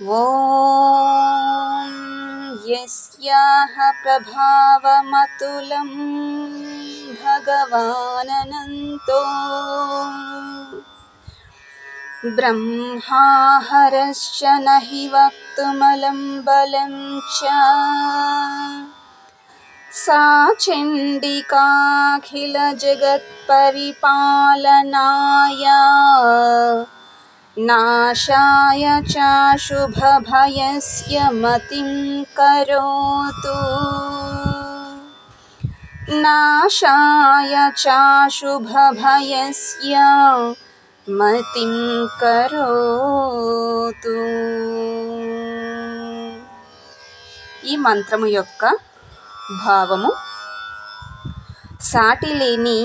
ॐ यस्याः प्रभावमतुलं भगवाननन्तो। ब्रह्माहरश्च न हि वक्तुमलं बलं च। सा चण्डिकाखिलजगत्परिपालनाय नाशाय चाशुभभयस्य मतिं करोतु नाशाय चाशुभभयस्य మతిం కరోతు ఈ మంత్రము యొక్క భావము సాటి లేని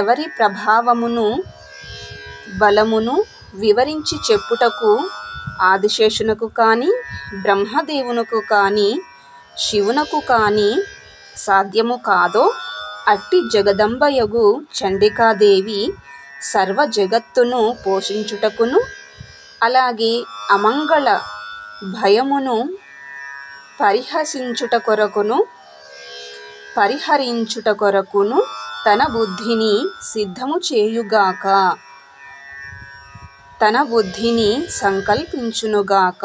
ఎవరి ప్రభావమును బలమును వివరించి చెప్పుటకు ఆదిశేషునకు కానీ బ్రహ్మదేవునకు కానీ శివునకు కానీ సాధ్యము కాదో అట్టి జగదంబయగు చండికాదేవి సర్వ జగత్తును పోషించుటకును అలాగే అమంగళ భయమును పరిహసించుట కొరకును పరిహరించుట కొరకును తన బుద్ధిని సిద్ధము చేయుగాక. తన బుద్ధిని సంకల్పించునుగాక.